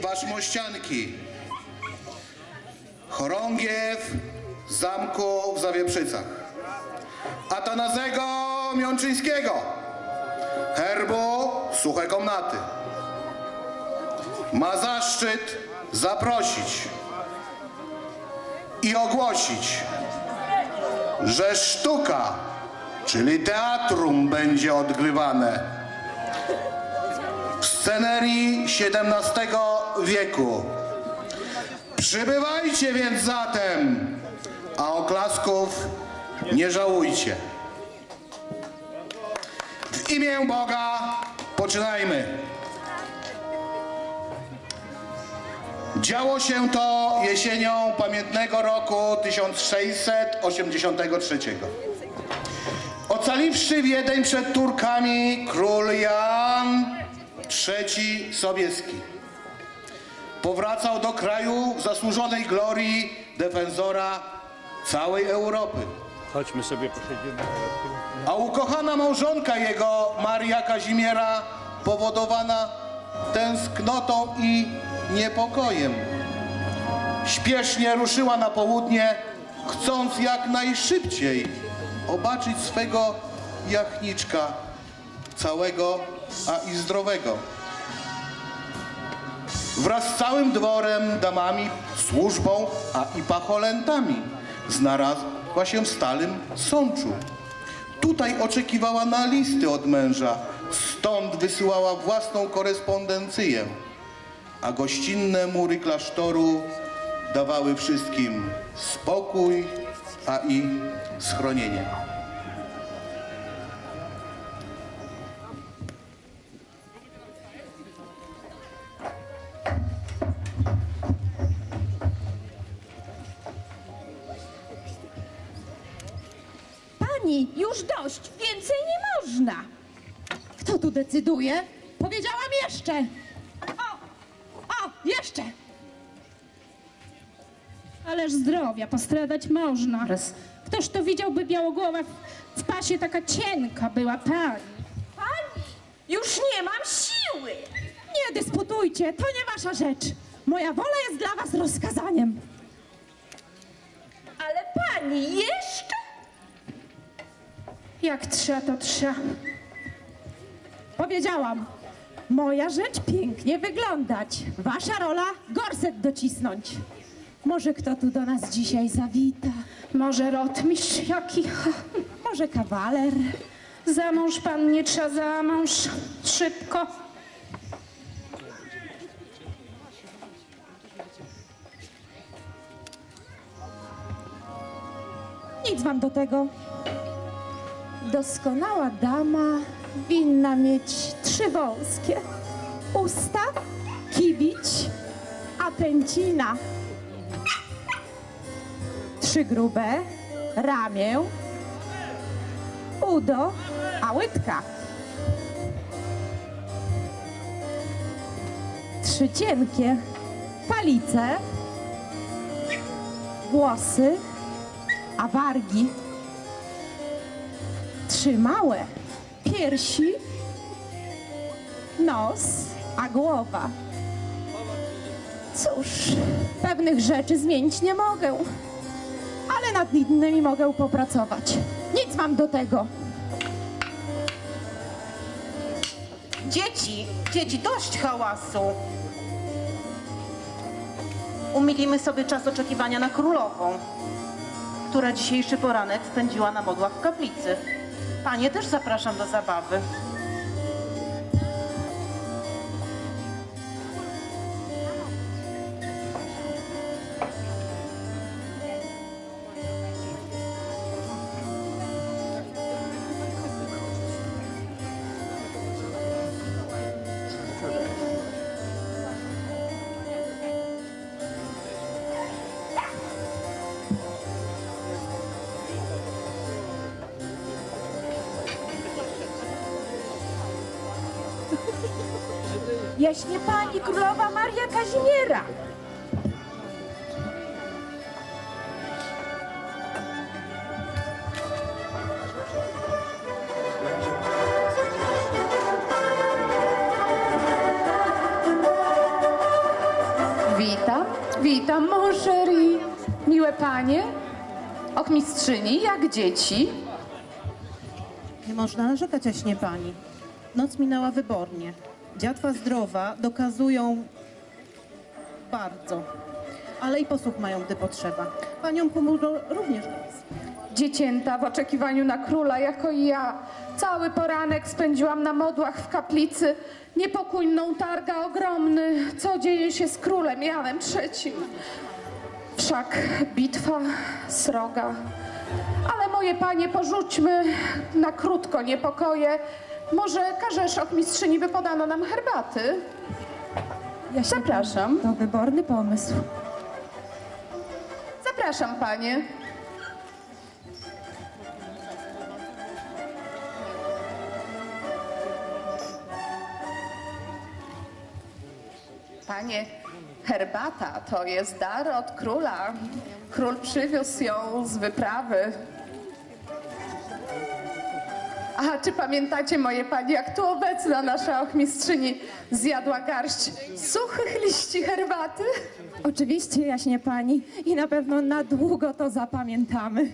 waszmościanki. Chorągiew zamku w Zawieprzycach. Atanazego Miączyńskiego. Herbu Suche Komnaty. Ma zaszczyt zaprosić i ogłosić, że sztuka, czyli teatrum będzie odgrywane w scenerii XVII wieku. Przybywajcie więc zatem, a oklasków nie żałujcie. W imię Boga poczynajmy. Działo się to jesienią pamiętnego roku 1683. Ocaliwszy Wiedeń przed Turkami, król Jan III Sobieski powracał do kraju w zasłużonej glorii defensora całej Europy. Chodźmy sobie posiedzimy. A ukochana małżonka jego, Maria Kazimiera, powodowana tęsknotą i niepokojem, śpiesznie ruszyła na południe, chcąc jak najszybciej obaczyć swego jachniczka, całego, a i zdrowego. Wraz z całym dworem, damami, służbą, a i pacholętami znalazła się w Starym Sączu. Tutaj oczekiwała na listy od męża, stąd wysyłała własną korespondencję, a gościnne mury klasztoru dawały wszystkim spokój, a i schronienie. Już dość, więcej nie można. Kto tu decyduje? Powiedziałam jeszcze. O, o, jeszcze. Ależ zdrowia, postradać można. Ktoż to widziałby Białogłowa w, w pasie taka cienka była pani. Pani, już nie mam siły. Nie dysputujcie, to nie wasza rzecz. Moja wola jest dla was rozkazaniem. Ale pani, jeszcze? Jak trza, to trza. Powiedziałam, moja rzecz pięknie wyglądać. Wasza rola gorset docisnąć. Może kto tu do nas dzisiaj zawita? Może rotmistrz jaki? Może kawaler? Za mąż pan nie trza za mąż. Szybko. Nic wam do tego. Doskonała dama winna mieć trzy wąskie. Usta, kibić, a pęcina. Trzy grube, ramię, udo, a łydka. Trzy cienkie, palice, włosy, a wargi. Trzy małe, piersi, nos, a głowa. Cóż, pewnych rzeczy zmienić nie mogę, ale nad innymi mogę popracować. Nic mam do tego. Dzieci, dzieci, dość hałasu. Umilimy sobie czas oczekiwania na królową, która dzisiejszy poranek spędziła na modłach w kaplicy. Panie też zapraszam do zabawy. Jaśnie pani królowa Maria Kazimiera. Witam, witam, mon chéri. Miłe panie, ochmistrzyni, jak dzieci. Nie można narzekać, jaśnie pani. Noc minęła wybornie. Dziatwa zdrowa dokazują bardzo. Ale i posłuch mają, gdy potrzeba. Panią pomóżą również Dziecięta w oczekiwaniu na króla, jako i ja. Cały poranek spędziłam na modłach w kaplicy. Niepokój mną targa ogromny. Co dzieje się z królem Janem trzecim? Wszak bitwa sroga. Ale moje panie, porzućmy na krótko niepokoje. Może każesz ochmistrzyni, by podano nam herbaty? Jaśnie Zapraszam. To wyborny pomysł. Zapraszam panie. Panie, herbata to jest dar od króla. Król przywiózł ją z wyprawy. A czy pamiętacie, moje panie, jak tu obecna nasza ochmistrzyni zjadła garść suchych liści herbaty? Oczywiście, jaśnie pani. I na pewno na długo to zapamiętamy.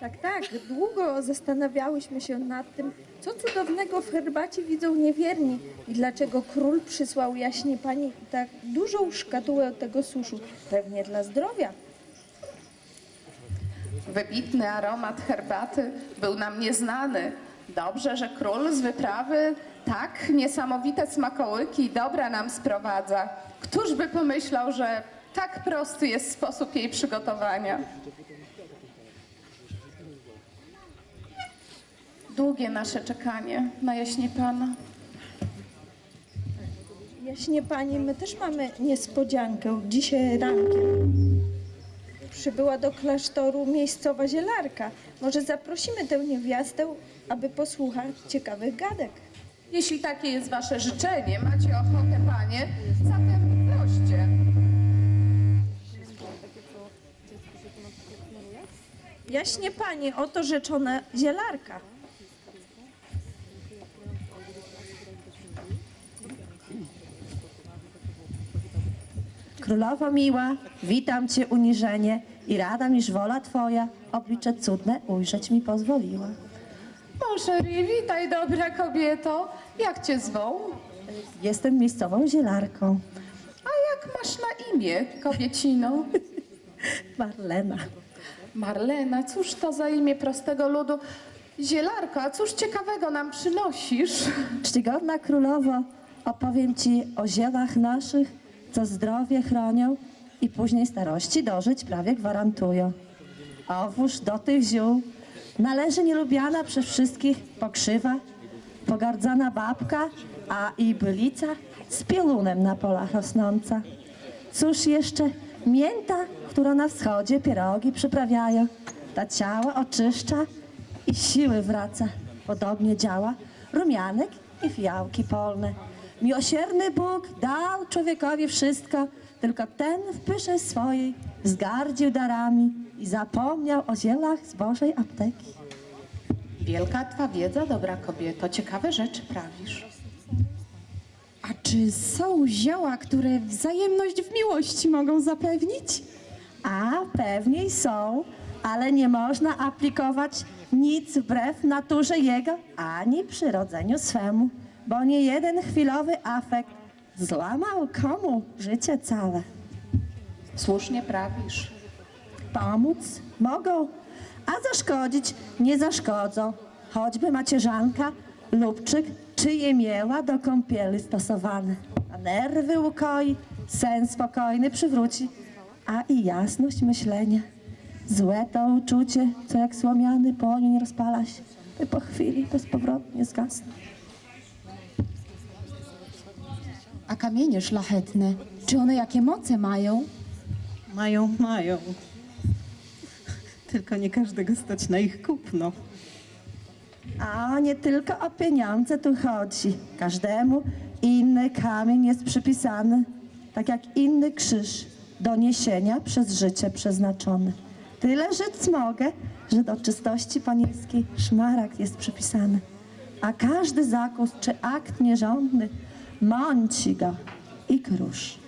Tak, tak. Długo zastanawiałyśmy się nad tym, co cudownego w herbacie widzą niewierni i dlaczego król przysłał jaśnie pani tak dużą szkatułę tego suszu. Pewnie dla zdrowia. Wybitny aromat herbaty był nam nieznany. Dobrze, że król z wyprawy tak niesamowite smakołyki dobra nam sprowadza. Któż by pomyślał, że tak prosty jest sposób jej przygotowania? Długie nasze czekanie na jaśnie Pana. Jaśnie pani, my też mamy niespodziankę dzisiaj rankiem. Przybyła do klasztoru miejscowa zielarka. Może zaprosimy tę niewiastę, aby posłuchać ciekawych gadek. Jeśli takie jest wasze życzenie, macie ochotę, panie, zatem proście. Jaśnie pani, oto rzeczona zielarka. Królowo miła, witam Cię uniżenie i rada miż wola Twoja oblicze cudne ujrzeć mi pozwoliła. Moncherie, witaj, dobra kobieto. Jak cię zwą? Jestem miejscową zielarką. A jak masz na imię, kobiecino? Marlena. Marlena, cóż to za imię prostego ludu? Zielarko, a cóż ciekawego nam przynosisz? Czcigodna królowo, opowiem Ci o zielach naszych, co zdrowie chronią i później starości dożyć prawie gwarantują. Owóż do tych ziół należy nielubiana przez wszystkich pokrzywa, pogardzana babka, a i bylica z pielunem na polach rosnąca. Cóż jeszcze mięta, która na wschodzie pierogi przyprawiają, ta ciała oczyszcza i siły wraca. Podobnie działa rumianek i fiałki polne. Miłosierny Bóg dał człowiekowi wszystko, tylko ten w pysze swojej wzgardził darami i zapomniał o zielach z Bożej apteki. Wielka twa wiedza, dobra kobieto, ciekawe rzeczy prawisz. A czy są zioła, które wzajemność w miłości mogą zapewnić? A pewnie są, ale nie można aplikować nic wbrew naturze jego ani przyrodzeniu swemu, bo nie jeden chwilowy afekt złamał komu życie całe. Słusznie prawisz. Pomóc mogą, a zaszkodzić nie zaszkodzą, choćby macierzanka, lubczyk czy jemieła do kąpieli stosowane. A nerwy ukoi, sen spokojny przywróci, a i jasność myślenia. Złe to uczucie, co jak słomiany płomień rozpala się, by po chwili bezpowrotnie zgasnąć. Kamienie szlachetne, czy one jakie moce mają? Mają, mają. Tylko nie każdego stać na ich kupno. A nie tylko o pieniądze tu chodzi. Każdemu inny kamień jest przypisany, tak jak inny krzyż do niesienia przez życie przeznaczony. Tyle rzec mogę, że do czystości panieńskiej szmaragd jest przypisany. A każdy zakus czy akt nierządny ma e Ícaros.